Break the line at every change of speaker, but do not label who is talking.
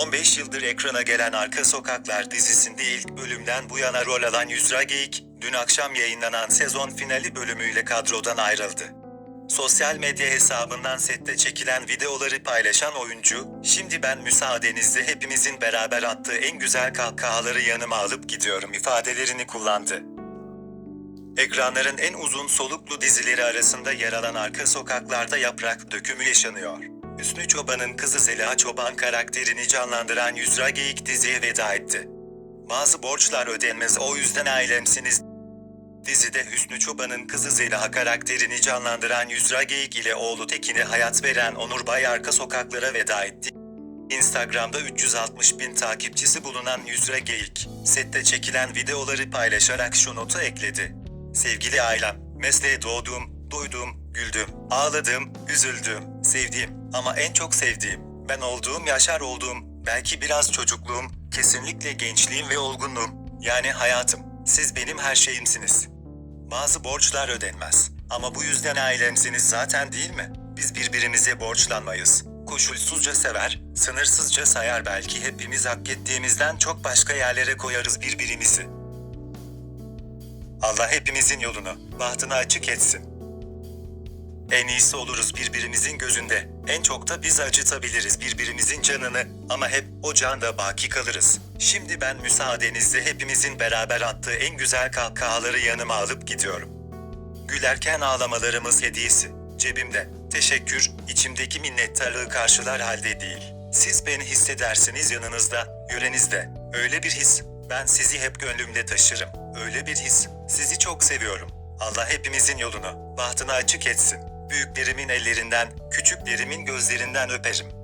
15 yıldır ekrana gelen Arka Sokaklar dizisinde ilk bölümden bu yana rol alan Yusra Geyik, dün akşam yayınlanan sezon finali bölümüyle kadrodan ayrıldı. Sosyal medya hesabından sette çekilen videoları paylaşan oyuncu, şimdi ben müsaadenizle hepimizin beraber attığı en güzel kahkahaları yanıma alıp gidiyorum ifadelerini kullandı. Ekranların en uzun soluklu dizileri arasında yer alan Arka Sokaklar'da yaprak dökümü yaşanıyor. Hüsnü Çoban'ın kızı Zeliha Çoban karakterini canlandıran Yusra Geyik diziye veda etti. Bazı borçlar ödenmez o yüzden ailemsiniz. Dizide Hüsnü Çoban'ın kızı Zeliha karakterini canlandıran Yusra Geyik ile oğlu Tekin'e hayat veren Onur Bay arka sokaklara veda etti. Instagram'da 360 bin takipçisi bulunan Yusra Geyik, sette çekilen videoları paylaşarak şu notu ekledi. Sevgili ailem, mesleğe doğduğum, doyduğum, güldüm, ağladım, üzüldüm, sevdiğim ama en çok sevdiğim, ben olduğum yaşar olduğum, belki biraz çocukluğum, kesinlikle gençliğim ve olgunluğum, yani hayatım, siz benim her şeyimsiniz. Bazı borçlar ödenmez. Ama bu yüzden ailemsiniz zaten değil mi? Biz birbirimize borçlanmayız. Koşulsuzca sever, sınırsızca sayar belki hepimiz hak ettiğimizden çok başka yerlere koyarız birbirimizi. Allah hepimizin yolunu, bahtını açık etsin. En iyisi oluruz birbirimizin gözünde. En çok da biz acıtabiliriz birbirimizin canını ama hep o canda baki kalırız. Şimdi ben müsaadenizle hepimizin beraber attığı en güzel kahkahaları yanıma alıp gidiyorum. Gülerken ağlamalarımız hediyesi. Cebimde. Teşekkür, içimdeki minnettarlığı karşılar halde değil. Siz beni hissedersiniz yanınızda, yürenizde. Öyle bir his, ben sizi hep gönlümde taşırım. Öyle bir his, sizi çok seviyorum. Allah hepimizin yolunu, bahtını açık etsin. Büyüklerimin ellerinden, küçüklerimin gözlerinden öperim.